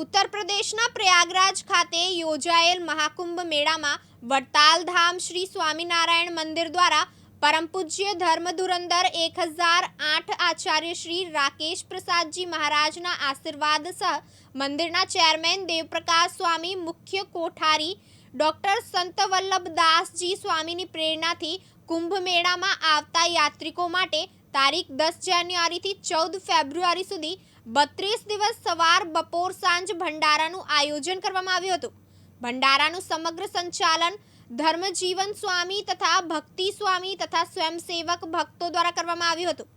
ઉત્તર પ્રદેશના પ્રયાગરાજ ખાતે યોજાયેલ મહાકુંભ મેળામાં વડતાલ ધામ શ્રી સ્વામિનારાયણ મંદિર દ્વારા પરમ પૂજ્ય ધર્મ ધુરંધર એક હજાર આઠ આચાર્ય શ્રી રાકેશ પ્રસાદજી મહારાજના આશીર્વાદ સહ મંદિરના ચેરમેન દેવપ્રકાશ સ્વામી, મુખ્ય કોઠારી ડોક્ટર સંત વલ્લભદાસજી સ્વામીની પ્રેરણાથી કુંભ મેળામાં આવતા યાત્રિકો માટે તારીખ દસ જાન્યુઆરીથી ચૌદ ફેબ્રુઆરી સુધી બત્રીસ દિવસ સવાર બપોર સાંજ ભંડારાનું આયોજન કરવામાં આવ્યું હતું. ભંડારાનું સમગ્ર સંચાલન ધર્મજીવન સ્વામી તથા ભક્તિ સ્વામી તથા સ્વયંસેવક ભક્તો દ્વારા કરવામાં આવ્યું હતું.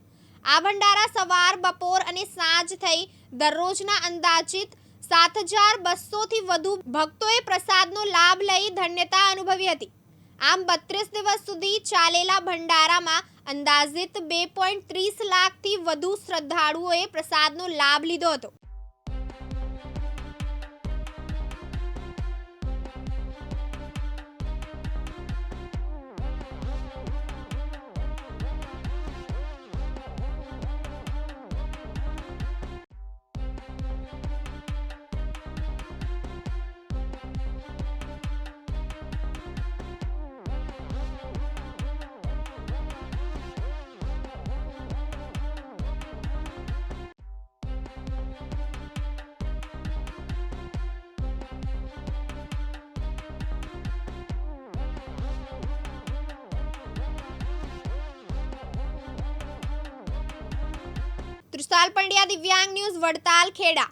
આ ભંડારા સવાર, બપોર અને સાંજ થઈ દરરોજના અંદાજિત સાત હજાર બસોથી વધુ ભક્તોએ પ્રસાદનો લાભ લઈ ધન્યતા અનુભવી હતી. આમ બત્રીસ દિવસ સુધી ચાલેલા ભંડારામાં અંદાજિત બે પોઈન્ટ ત્રીસ લાખથી વધુ શ્રદ્ધાળુઓએ પ્રસાદનો લાભ લીધો હતો. પંડ્યા દિવ્યાંગ ન્યૂઝ વડતાલ ખેડા.